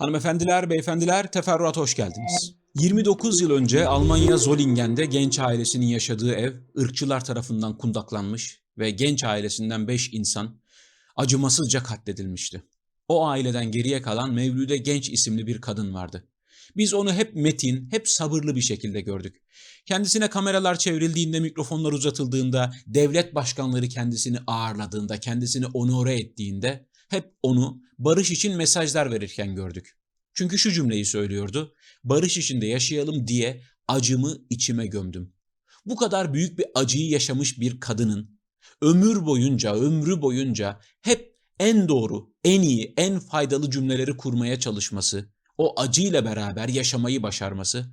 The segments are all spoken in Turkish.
Hanımefendiler, beyefendiler, teferruata hoş geldiniz. 29 yıl önce Almanya Zollingen'de genç ailesinin yaşadığı ev ırkçılar tarafından kundaklanmış ve genç ailesinden 5 insan acımasızca katledilmişti. O aileden geriye kalan Mevlüde Genç isimli bir kadın vardı. Biz onu hep metin, hep sabırlı bir şekilde gördük. Kendisine kameralar çevrildiğinde, mikrofonlar uzatıldığında, devlet başkanları kendisini ağırladığında, kendisini onore ettiğinde hep onu barış için mesajlar verirken gördük. Çünkü şu cümleyi söylüyordu. Barış içinde yaşayalım diye acımı içime gömdüm. Bu kadar büyük bir acıyı yaşamış bir kadının ömür boyunca, ömrü boyunca hep en doğru, en iyi, en faydalı cümleleri kurmaya çalışması, o acıyla beraber yaşamayı başarması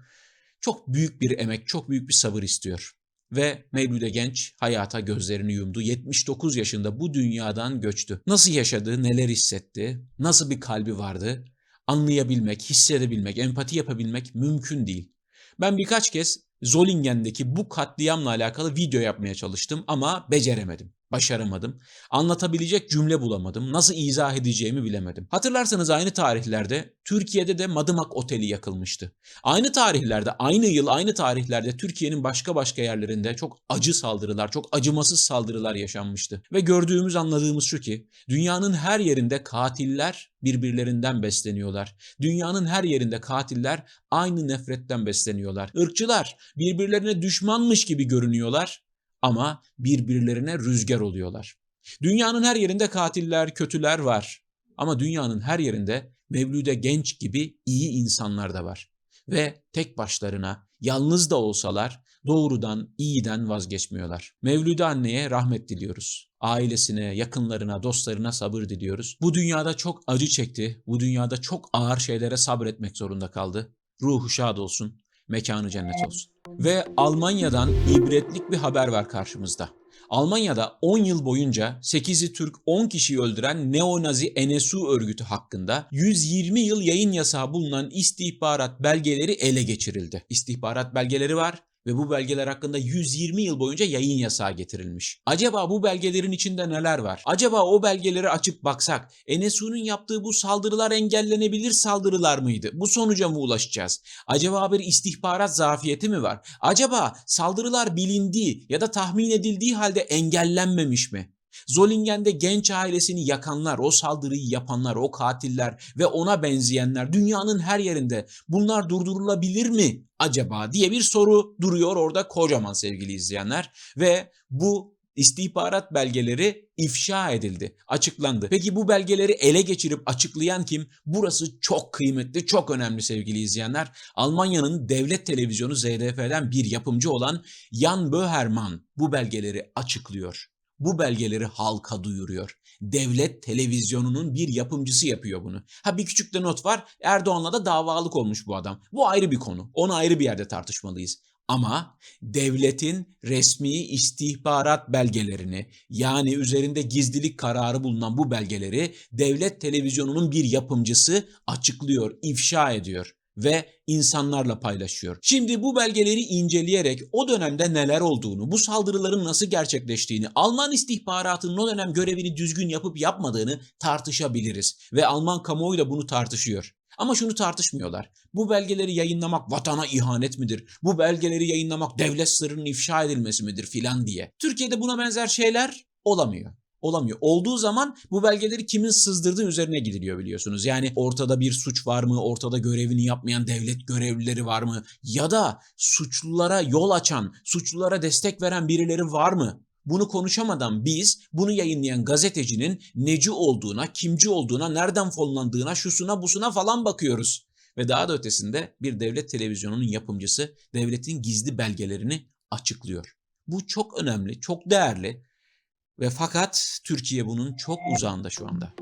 çok büyük bir emek, çok büyük bir sabır istiyor. Ve Mevlüde Genç hayata gözlerini yumdu. 79 yaşında bu dünyadan göçtü. Nasıl yaşadı, neler hissetti, nasıl bir kalbi vardı anlayabilmek, hissedebilmek, empati yapabilmek mümkün değil. Ben birkaç kez Zollingen'deki bu katliamla alakalı video yapmaya çalıştım ama beceremedim. Başaramadım. Anlatabilecek cümle bulamadım. Nasıl izah edeceğimi bilemedim. Hatırlarsanız aynı tarihlerde Türkiye'de de Madımak Oteli yakılmıştı. Aynı tarihlerde, aynı yıl, aynı tarihlerde Türkiye'nin başka başka yerlerinde çok acı saldırılar, çok acımasız saldırılar yaşanmıştı. Ve gördüğümüz, anladığımız şu ki dünyanın her yerinde katiller birbirlerinden besleniyorlar. Dünyanın her yerinde katiller aynı nefretten besleniyorlar. Irkçılar birbirlerine düşmanmış gibi görünüyorlar ama birbirlerine rüzgar oluyorlar. Dünyanın her yerinde katiller, kötüler var. Ama dünyanın her yerinde Mevlüde Genç gibi iyi insanlar da var. Ve tek başlarına, yalnız da olsalar doğrudan, iyiden vazgeçmiyorlar. Mevlüde anneye rahmet diliyoruz. Ailesine, yakınlarına, dostlarına sabır diliyoruz. Bu dünyada çok acı çekti. Bu dünyada çok ağır şeylere sabretmek zorunda kaldı. Ruhu şad olsun, mekanı cennet olsun. Ve Almanya'dan ibretlik bir haber var karşımızda. Almanya'da 10 yıl boyunca 8'i Türk 10 kişiyi öldüren neonazi NSU örgütü hakkında 120 yıl yayın yasağı bulunan istihbarat belgeleri ele geçirildi. İstihbarat belgeleri var ve bu belgeler hakkında 120 yıl boyunca yayın yasağı getirilmiş. Acaba bu belgelerin içinde neler var? Acaba o belgeleri açıp baksak NSU'nun yaptığı bu saldırılar engellenebilir saldırılar mıydı? Bu sonuca mı ulaşacağız? Acaba bir istihbarat zafiyeti mi var? Acaba saldırılar bilindiği ya da tahmin edildiği halde engellenmemiş mi? Zollingen'de genç ailesini yakanlar, o saldırıyı yapanlar, o katiller ve ona benzeyenler dünyanın her yerinde bunlar durdurulabilir mi acaba diye bir soru duruyor orada kocaman sevgili izleyenler ve bu istihbarat belgeleri ifşa edildi, açıklandı. Peki bu belgeleri ele geçirip açıklayan kim? Burası çok kıymetli, çok önemli sevgili izleyenler. Almanya'nın devlet televizyonu ZDF'den bir yapımcı olan Jan Böhmermann bu belgeleri açıklıyor bu belgeleri halka duyuruyor. Devlet televizyonunun bir yapımcısı yapıyor bunu. Ha bir küçük de not var. Erdoğan'la da davalık olmuş bu adam. Bu ayrı bir konu. Onu ayrı bir yerde tartışmalıyız. Ama devletin resmi istihbarat belgelerini yani üzerinde gizlilik kararı bulunan bu belgeleri devlet televizyonunun bir yapımcısı açıklıyor, ifşa ediyor ve insanlarla paylaşıyor. Şimdi bu belgeleri inceleyerek o dönemde neler olduğunu, bu saldırıların nasıl gerçekleştiğini, Alman istihbaratının o dönem görevini düzgün yapıp yapmadığını tartışabiliriz ve Alman kamuoyu da bunu tartışıyor. Ama şunu tartışmıyorlar. Bu belgeleri yayınlamak vatana ihanet midir? Bu belgeleri yayınlamak devlet sırrının ifşa edilmesi midir filan diye. Türkiye'de buna benzer şeyler olamıyor olamıyor. Olduğu zaman bu belgeleri kimin sızdırdığı üzerine gidiliyor biliyorsunuz. Yani ortada bir suç var mı? Ortada görevini yapmayan devlet görevlileri var mı? Ya da suçlulara yol açan, suçlulara destek veren birileri var mı? Bunu konuşamadan biz bunu yayınlayan gazetecinin neci olduğuna, kimci olduğuna, nereden fonlandığına, şusuna busuna falan bakıyoruz. Ve daha da ötesinde bir devlet televizyonunun yapımcısı devletin gizli belgelerini açıklıyor. Bu çok önemli, çok değerli ve fakat Türkiye bunun çok uzağında şu anda.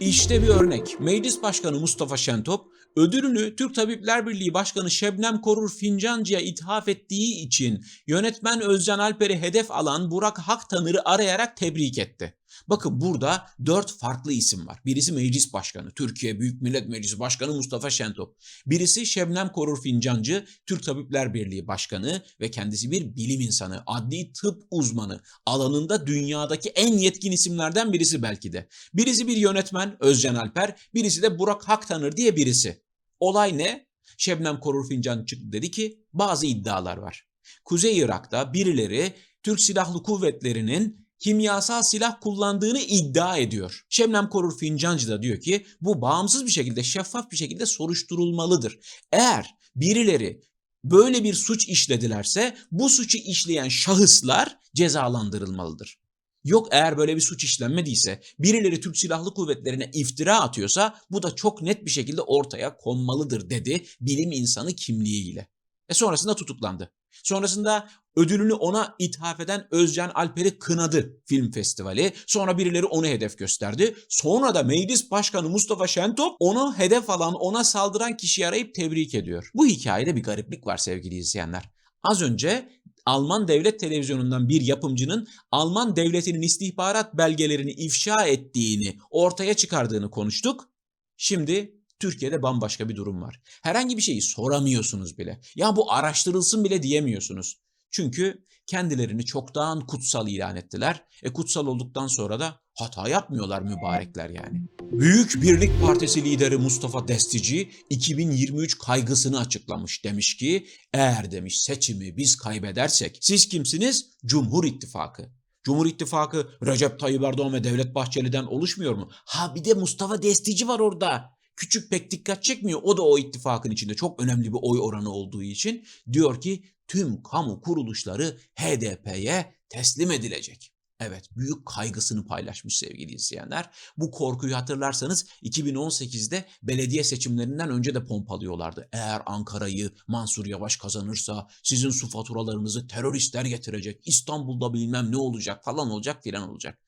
İşte bir örnek. Meclis Başkanı Mustafa Şentop ödülünü Türk Tabipler Birliği Başkanı Şebnem Korur Fincancı'ya ithaf ettiği için yönetmen Özcan Alper'i hedef alan Burak Haktanır'ı arayarak tebrik etti. Bakın burada dört farklı isim var. Birisi meclis başkanı, Türkiye Büyük Millet Meclisi Başkanı Mustafa Şentop. Birisi Şebnem Korur Fincancı, Türk Tabipler Birliği Başkanı ve kendisi bir bilim insanı, adli tıp uzmanı. Alanında dünyadaki en yetkin isimlerden birisi belki de. Birisi bir yönetmen Özcan Alper, birisi de Burak Haktanır diye birisi. Olay ne? Şebnem Korur Fincan çıktı dedi ki bazı iddialar var. Kuzey Irak'ta birileri Türk Silahlı Kuvvetleri'nin kimyasal silah kullandığını iddia ediyor. Şebnem Korur Fincancı da diyor ki bu bağımsız bir şekilde şeffaf bir şekilde soruşturulmalıdır. Eğer birileri böyle bir suç işledilerse bu suçu işleyen şahıslar cezalandırılmalıdır. Yok eğer böyle bir suç işlenmediyse, birileri Türk Silahlı Kuvvetleri'ne iftira atıyorsa bu da çok net bir şekilde ortaya konmalıdır dedi bilim insanı kimliğiyle. E sonrasında tutuklandı. Sonrasında ödülünü ona ithaf eden Özcan Alper'i kınadı film festivali. Sonra birileri onu hedef gösterdi. Sonra da meclis başkanı Mustafa Şentop onu hedef alan, ona saldıran kişiyi arayıp tebrik ediyor. Bu hikayede bir gariplik var sevgili izleyenler. Az önce Alman devlet televizyonundan bir yapımcının Alman devletinin istihbarat belgelerini ifşa ettiğini, ortaya çıkardığını konuştuk. Şimdi Türkiye'de bambaşka bir durum var. Herhangi bir şeyi soramıyorsunuz bile. Ya bu araştırılsın bile diyemiyorsunuz. Çünkü kendilerini çoktan kutsal ilan ettiler. E kutsal olduktan sonra da hata yapmıyorlar mübarekler yani. Büyük Birlik Partisi lideri Mustafa Destici 2023 kaygısını açıklamış. Demiş ki eğer demiş seçimi biz kaybedersek siz kimsiniz? Cumhur İttifakı. Cumhur İttifakı Recep Tayyip Erdoğan ve Devlet Bahçeli'den oluşmuyor mu? Ha bir de Mustafa Destici var orada. Küçük pek dikkat çekmiyor. O da o ittifakın içinde çok önemli bir oy oranı olduğu için diyor ki tüm kamu kuruluşları HDP'ye teslim edilecek. Evet büyük kaygısını paylaşmış sevgili izleyenler. Bu korkuyu hatırlarsanız 2018'de belediye seçimlerinden önce de pompalıyorlardı. Eğer Ankara'yı Mansur Yavaş kazanırsa sizin su faturalarınızı teröristler getirecek. İstanbul'da bilmem ne olacak falan olacak filan olacak.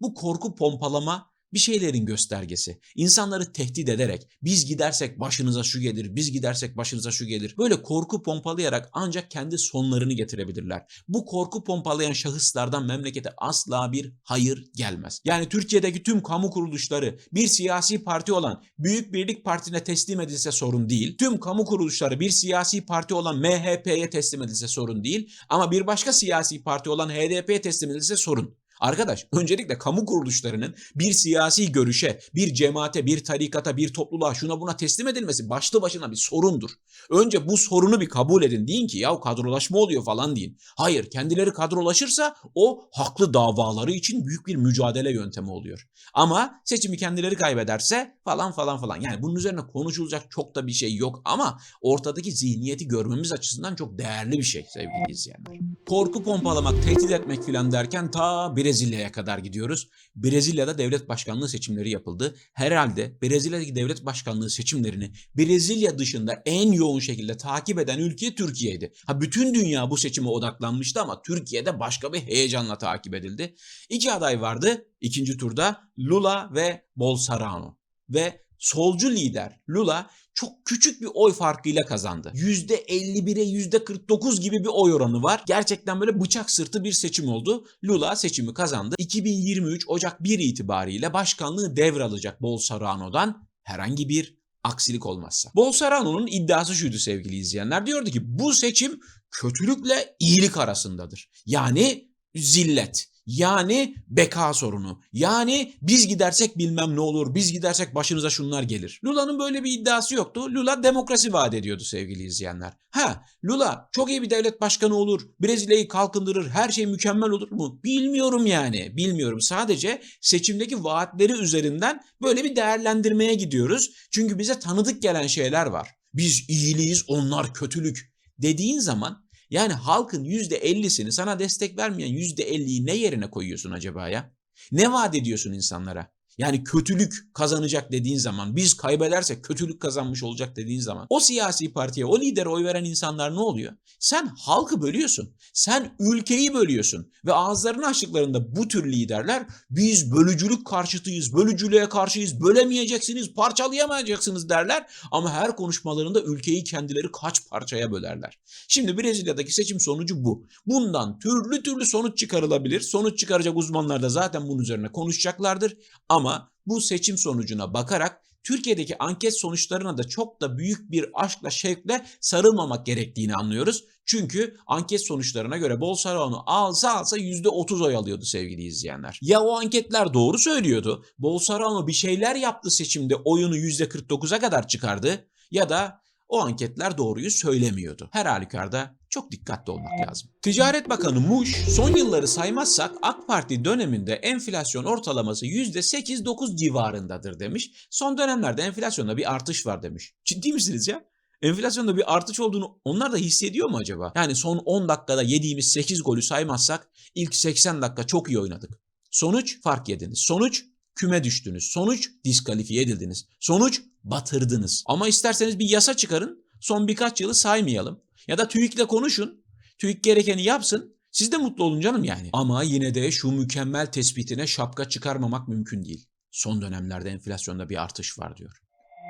Bu korku pompalama bir şeylerin göstergesi. İnsanları tehdit ederek biz gidersek başınıza şu gelir, biz gidersek başınıza şu gelir. Böyle korku pompalayarak ancak kendi sonlarını getirebilirler. Bu korku pompalayan şahıslardan memlekete asla bir hayır gelmez. Yani Türkiye'deki tüm kamu kuruluşları bir siyasi parti olan Büyük Birlik Partisi'ne teslim edilse sorun değil. Tüm kamu kuruluşları bir siyasi parti olan MHP'ye teslim edilse sorun değil. Ama bir başka siyasi parti olan HDP'ye teslim edilse sorun. Arkadaş öncelikle kamu kuruluşlarının bir siyasi görüşe, bir cemaate, bir tarikata, bir topluluğa şuna buna teslim edilmesi başlı başına bir sorundur. Önce bu sorunu bir kabul edin. Deyin ki ya kadrolaşma oluyor falan deyin. Hayır kendileri kadrolaşırsa o haklı davaları için büyük bir mücadele yöntemi oluyor. Ama seçimi kendileri kaybederse falan falan falan. Yani bunun üzerine konuşulacak çok da bir şey yok ama ortadaki zihniyeti görmemiz açısından çok değerli bir şey sevgili izleyenler. Korku pompalamak, tehdit etmek filan derken ta Brezilya'ya kadar gidiyoruz. Brezilya'da devlet başkanlığı seçimleri yapıldı. Herhalde Brezilya'daki devlet başkanlığı seçimlerini Brezilya dışında en yoğun şekilde takip eden ülke Türkiye'ydi. Ha bütün dünya bu seçime odaklanmıştı ama Türkiye'de başka bir heyecanla takip edildi. İki aday vardı ikinci turda Lula ve Bolsonaro. Ve solcu lider Lula çok küçük bir oy farkıyla kazandı. %51'e %49 gibi bir oy oranı var. Gerçekten böyle bıçak sırtı bir seçim oldu. Lula seçimi kazandı. 2023 Ocak 1 itibariyle başkanlığı devralacak Bolsonaro'dan herhangi bir aksilik olmazsa. Bolsonaro'nun iddiası şuydu sevgili izleyenler. Diyordu ki bu seçim kötülükle iyilik arasındadır. Yani zillet. Yani beka sorunu. Yani biz gidersek bilmem ne olur, biz gidersek başınıza şunlar gelir. Lula'nın böyle bir iddiası yoktu. Lula demokrasi vaat ediyordu sevgili izleyenler. Ha, Lula çok iyi bir devlet başkanı olur, Brezilya'yı kalkındırır, her şey mükemmel olur mu? Bilmiyorum yani, bilmiyorum. Sadece seçimdeki vaatleri üzerinden böyle bir değerlendirmeye gidiyoruz. Çünkü bize tanıdık gelen şeyler var. Biz iyiliğiz, onlar kötülük dediğin zaman yani halkın %50'sini sana destek vermeyen %50'yi ne yerine koyuyorsun acaba ya? Ne vaat ediyorsun insanlara? Yani kötülük kazanacak dediğin zaman, biz kaybedersek kötülük kazanmış olacak dediğin zaman o siyasi partiye, o lidere oy veren insanlar ne oluyor? Sen halkı bölüyorsun. Sen ülkeyi bölüyorsun. Ve ağızlarını açtıklarında bu tür liderler biz bölücülük karşıtıyız, bölücülüğe karşıyız, bölemeyeceksiniz, parçalayamayacaksınız derler. Ama her konuşmalarında ülkeyi kendileri kaç parçaya bölerler. Şimdi Brezilya'daki seçim sonucu bu. Bundan türlü türlü sonuç çıkarılabilir. Sonuç çıkaracak uzmanlar da zaten bunun üzerine konuşacaklardır. Ama bu seçim sonucuna bakarak Türkiye'deki anket sonuçlarına da çok da büyük bir aşkla şevkle sarılmamak gerektiğini anlıyoruz. Çünkü anket sonuçlarına göre Bolsonaro alsa alsa %30 oy alıyordu sevgili izleyenler. Ya o anketler doğru söylüyordu. Bolsonaro bir şeyler yaptı seçimde oyunu %49'a kadar çıkardı ya da o anketler doğruyu söylemiyordu. Her halükarda çok dikkatli olmak lazım. Ticaret Bakanı Muş son yılları saymazsak AK Parti döneminde enflasyon ortalaması %8-9 civarındadır demiş. Son dönemlerde enflasyonda bir artış var demiş. Ciddi misiniz ya? Enflasyonda bir artış olduğunu onlar da hissediyor mu acaba? Yani son 10 dakikada yediğimiz 8 golü saymazsak ilk 80 dakika çok iyi oynadık. Sonuç fark yediniz. Sonuç küme düştünüz. Sonuç diskalifiye edildiniz. Sonuç batırdınız. Ama isterseniz bir yasa çıkarın. Son birkaç yılı saymayalım. Ya da TÜİK'le konuşun. TÜİK gerekeni yapsın. Siz de mutlu olun canım yani. Ama yine de şu mükemmel tespitine şapka çıkarmamak mümkün değil. Son dönemlerde enflasyonda bir artış var diyor.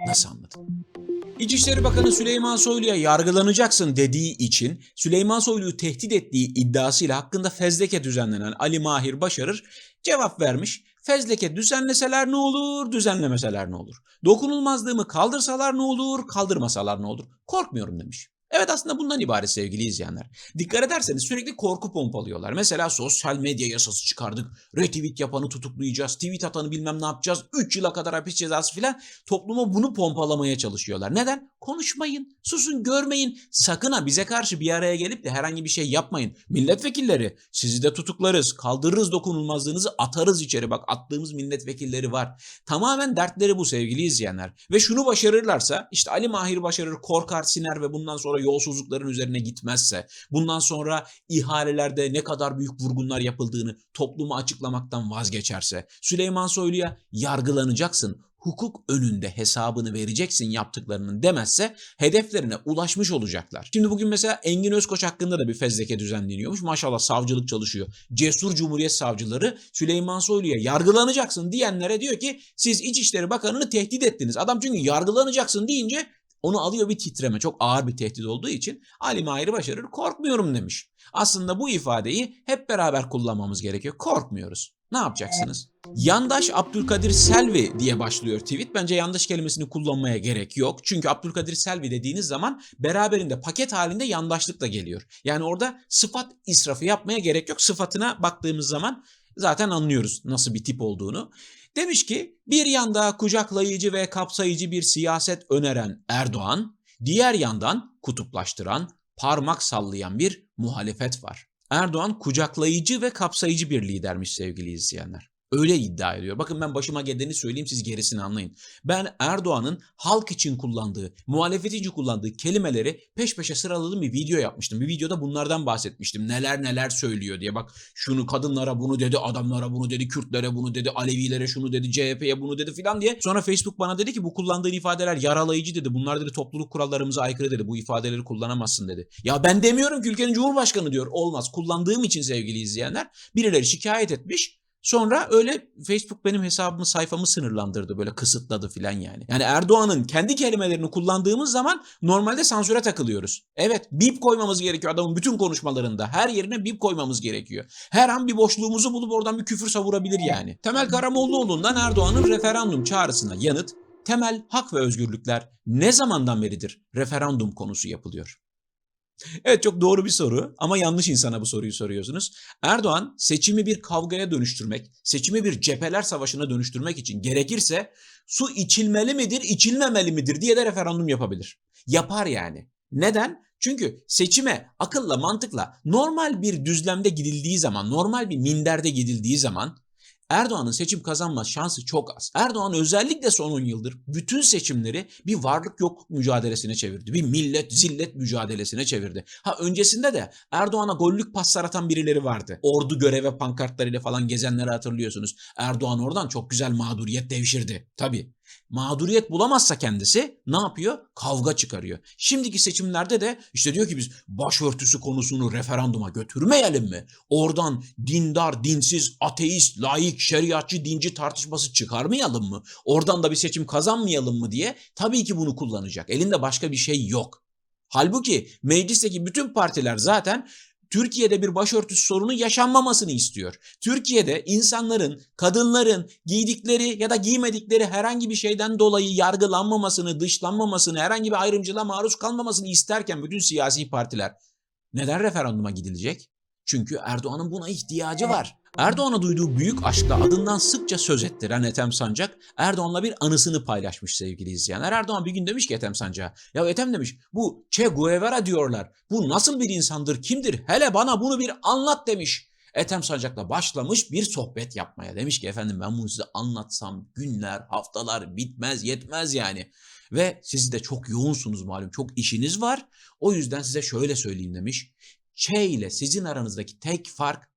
Nasıl anladın? İçişleri Bakanı Süleyman Soylu'ya yargılanacaksın dediği için Süleyman Soylu'yu tehdit ettiği iddiasıyla hakkında fezleke düzenlenen Ali Mahir Başarır cevap vermiş. Fezleke düzenleseler ne olur, düzenlemeseler ne olur? Dokunulmazlığımı kaldırsalar ne olur, kaldırmasalar ne olur? Korkmuyorum demiş. Evet aslında bundan ibaret sevgili izleyenler. Dikkat ederseniz sürekli korku pompalıyorlar. Mesela sosyal medya yasası çıkardık. Retweet yapanı tutuklayacağız. Tweet atanı bilmem ne yapacağız. 3 yıla kadar hapis cezası filan. Topluma bunu pompalamaya çalışıyorlar. Neden? Konuşmayın. Susun görmeyin. Sakın ha bize karşı bir araya gelip de herhangi bir şey yapmayın. Milletvekilleri sizi de tutuklarız. Kaldırırız dokunulmazlığınızı atarız içeri. Bak attığımız milletvekilleri var. Tamamen dertleri bu sevgili izleyenler. Ve şunu başarırlarsa işte Ali Mahir başarır korkar siner ve bundan sonra yolsuzlukların üzerine gitmezse, bundan sonra ihalelerde ne kadar büyük vurgunlar yapıldığını topluma açıklamaktan vazgeçerse, Süleyman Soylu'ya yargılanacaksın, hukuk önünde hesabını vereceksin yaptıklarının demezse hedeflerine ulaşmış olacaklar. Şimdi bugün mesela Engin Özkoç hakkında da bir fezleke düzenleniyormuş. Maşallah savcılık çalışıyor. Cesur Cumhuriyet savcıları Süleyman Soylu'ya yargılanacaksın diyenlere diyor ki siz İçişleri Bakanı'nı tehdit ettiniz. Adam çünkü yargılanacaksın deyince onu alıyor bir titreme. Çok ağır bir tehdit olduğu için Ali Mahir Başarır korkmuyorum demiş. Aslında bu ifadeyi hep beraber kullanmamız gerekiyor. Korkmuyoruz. Ne yapacaksınız? Yandaş Abdülkadir Selvi diye başlıyor tweet. Bence yandaş kelimesini kullanmaya gerek yok. Çünkü Abdülkadir Selvi dediğiniz zaman beraberinde paket halinde yandaşlık da geliyor. Yani orada sıfat israfı yapmaya gerek yok. Sıfatına baktığımız zaman zaten anlıyoruz nasıl bir tip olduğunu. Demiş ki bir yanda kucaklayıcı ve kapsayıcı bir siyaset öneren Erdoğan, diğer yandan kutuplaştıran, parmak sallayan bir muhalefet var. Erdoğan kucaklayıcı ve kapsayıcı bir lidermiş sevgili izleyenler. Öyle iddia ediyor. Bakın ben başıma geleni söyleyeyim siz gerisini anlayın. Ben Erdoğan'ın halk için kullandığı, muhalefet için kullandığı kelimeleri peş peşe sıraladığım bir video yapmıştım. Bir videoda bunlardan bahsetmiştim. Neler neler söylüyor diye. Bak şunu kadınlara bunu dedi, adamlara bunu dedi, Kürtlere bunu dedi, Alevilere şunu dedi, CHP'ye bunu dedi filan diye. Sonra Facebook bana dedi ki bu kullandığın ifadeler yaralayıcı dedi. Bunlar dedi topluluk kurallarımıza aykırı dedi. Bu ifadeleri kullanamazsın dedi. Ya ben demiyorum ki ülkenin cumhurbaşkanı diyor. Olmaz. Kullandığım için sevgili izleyenler birileri şikayet etmiş. Sonra öyle Facebook benim hesabımı sayfamı sınırlandırdı böyle kısıtladı filan yani. Yani Erdoğan'ın kendi kelimelerini kullandığımız zaman normalde sansüre takılıyoruz. Evet bip koymamız gerekiyor adamın bütün konuşmalarında. Her yerine bip koymamız gerekiyor. Her an bir boşluğumuzu bulup oradan bir küfür savurabilir yani. Temel Karamollaoğlu'ndan Erdoğan'ın referandum çağrısına yanıt temel hak ve özgürlükler ne zamandan beridir referandum konusu yapılıyor? Evet çok doğru bir soru ama yanlış insana bu soruyu soruyorsunuz. Erdoğan seçimi bir kavgaya dönüştürmek, seçimi bir cepheler savaşına dönüştürmek için gerekirse su içilmeli midir, içilmemeli midir diye de referandum yapabilir. Yapar yani. Neden? Çünkü seçime akılla, mantıkla normal bir düzlemde gidildiği zaman, normal bir minderde gidildiği zaman Erdoğan'ın seçim kazanma şansı çok az. Erdoğan özellikle son 10 yıldır bütün seçimleri bir varlık yok mücadelesine çevirdi. Bir millet zillet mücadelesine çevirdi. Ha öncesinde de Erdoğan'a gollük paslar atan birileri vardı. Ordu göreve pankartlarıyla falan gezenleri hatırlıyorsunuz. Erdoğan oradan çok güzel mağduriyet devşirdi. Tabii. Mağduriyet bulamazsa kendisi ne yapıyor? Kavga çıkarıyor. Şimdiki seçimlerde de işte diyor ki biz başörtüsü konusunu referanduma götürmeyelim mi? Oradan dindar, dinsiz, ateist, laik, şeriatçı, dinci tartışması çıkarmayalım mı? Oradan da bir seçim kazanmayalım mı diye tabii ki bunu kullanacak. Elinde başka bir şey yok. Halbuki meclisteki bütün partiler zaten Türkiye'de bir başörtüsü sorunu yaşanmamasını istiyor. Türkiye'de insanların, kadınların giydikleri ya da giymedikleri herhangi bir şeyden dolayı yargılanmamasını, dışlanmamasını, herhangi bir ayrımcılığa maruz kalmamasını isterken bütün siyasi partiler neden referanduma gidilecek? Çünkü Erdoğan'ın buna ihtiyacı var. Erdoğan'a duyduğu büyük aşkla adından sıkça söz ettiren Ethem Sancak, Erdoğan'la bir anısını paylaşmış sevgili izleyenler. Erdoğan bir gün demiş ki Ethem Sancak'a, ya Ethem demiş bu Che Guevara diyorlar. Bu nasıl bir insandır, kimdir? Hele bana bunu bir anlat demiş. Ethem Sancak'la başlamış bir sohbet yapmaya. Demiş ki efendim ben bunu size anlatsam günler, haftalar bitmez, yetmez yani. Ve siz de çok yoğunsunuz malum, çok işiniz var. O yüzden size şöyle söyleyeyim demiş. Che ile sizin aranızdaki tek fark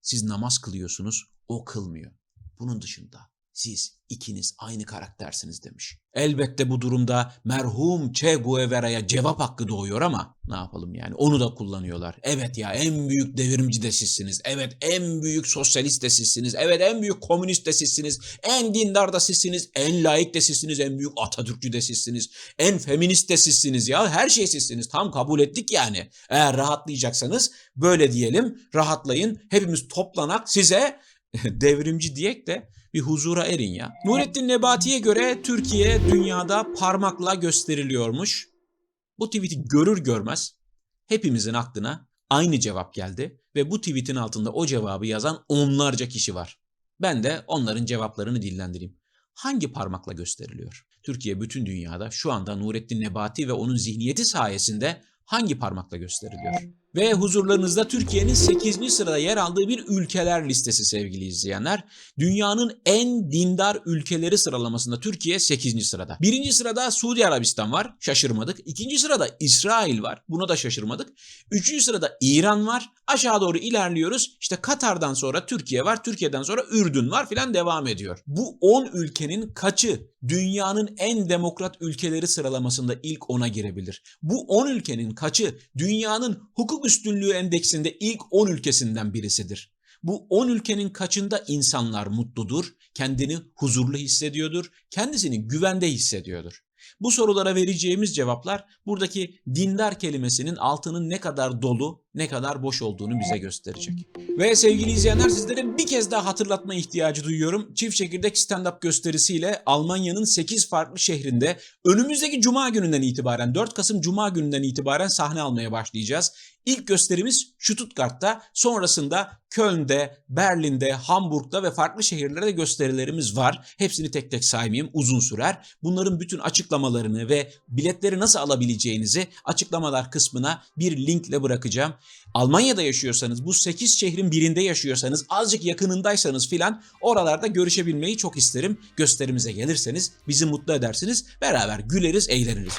siz namaz kılıyorsunuz, o kılmıyor. Bunun dışında siz ikiniz aynı karaktersiniz demiş. Elbette bu durumda merhum Che Guevara'ya cevap hakkı doğuyor ama ne yapalım yani onu da kullanıyorlar. Evet ya en büyük devrimci de sizsiniz. Evet en büyük sosyalist de sizsiniz. Evet en büyük komünist de sizsiniz. En dindar da sizsiniz. En laik de sizsiniz. En büyük Atatürkçü de sizsiniz. En feminist de sizsiniz ya. Her şey sizsiniz. Tam kabul ettik yani. Eğer rahatlayacaksanız böyle diyelim. Rahatlayın. Hepimiz toplanak size devrimci diyek de bir huzura erin ya. Nurettin Nebati'ye göre Türkiye dünyada parmakla gösteriliyormuş. Bu tweet'i görür görmez hepimizin aklına aynı cevap geldi ve bu tweet'in altında o cevabı yazan onlarca kişi var. Ben de onların cevaplarını dillendireyim. Hangi parmakla gösteriliyor? Türkiye bütün dünyada şu anda Nurettin Nebati ve onun zihniyeti sayesinde hangi parmakla gösteriliyor? Ve huzurlarınızda Türkiye'nin 8. sırada yer aldığı bir ülkeler listesi sevgili izleyenler. Dünyanın en dindar ülkeleri sıralamasında Türkiye 8. sırada. Birinci sırada Suudi Arabistan var, şaşırmadık. İkinci sırada İsrail var, buna da şaşırmadık. Üçüncü sırada İran var, aşağı doğru ilerliyoruz. İşte Katar'dan sonra Türkiye var, Türkiye'den sonra Ürdün var filan devam ediyor. Bu 10 ülkenin kaçı dünyanın en demokrat ülkeleri sıralamasında ilk 10'a girebilir? Bu 10 ülkenin kaçı dünyanın hukuk üstünlüğü endeksinde ilk 10 ülkesinden birisidir? Bu 10 ülkenin kaçında insanlar mutludur, kendini huzurlu hissediyordur, kendisini güvende hissediyordur? Bu sorulara vereceğimiz cevaplar buradaki dindar kelimesinin altının ne kadar dolu, ne kadar boş olduğunu bize gösterecek. Ve sevgili izleyenler sizlere bir kez daha hatırlatma ihtiyacı duyuyorum. Çift Çekirdek stand-up gösterisiyle Almanya'nın 8 farklı şehrinde önümüzdeki cuma gününden itibaren 4 Kasım cuma gününden itibaren sahne almaya başlayacağız. İlk gösterimiz Stuttgart'ta, sonrasında Köln'de, Berlin'de, Hamburg'da ve farklı şehirlerde gösterilerimiz var. Hepsini tek tek saymayayım, uzun sürer. Bunların bütün açıklamalarını ve biletleri nasıl alabileceğinizi açıklamalar kısmına bir linkle bırakacağım. Almanya'da yaşıyorsanız, bu 8 şehrin birinde yaşıyorsanız, azıcık yakınındaysanız filan oralarda görüşebilmeyi çok isterim. Gösterimize gelirseniz bizi mutlu edersiniz. Beraber güleriz, eğleniriz.